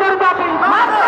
আমাদের দাবি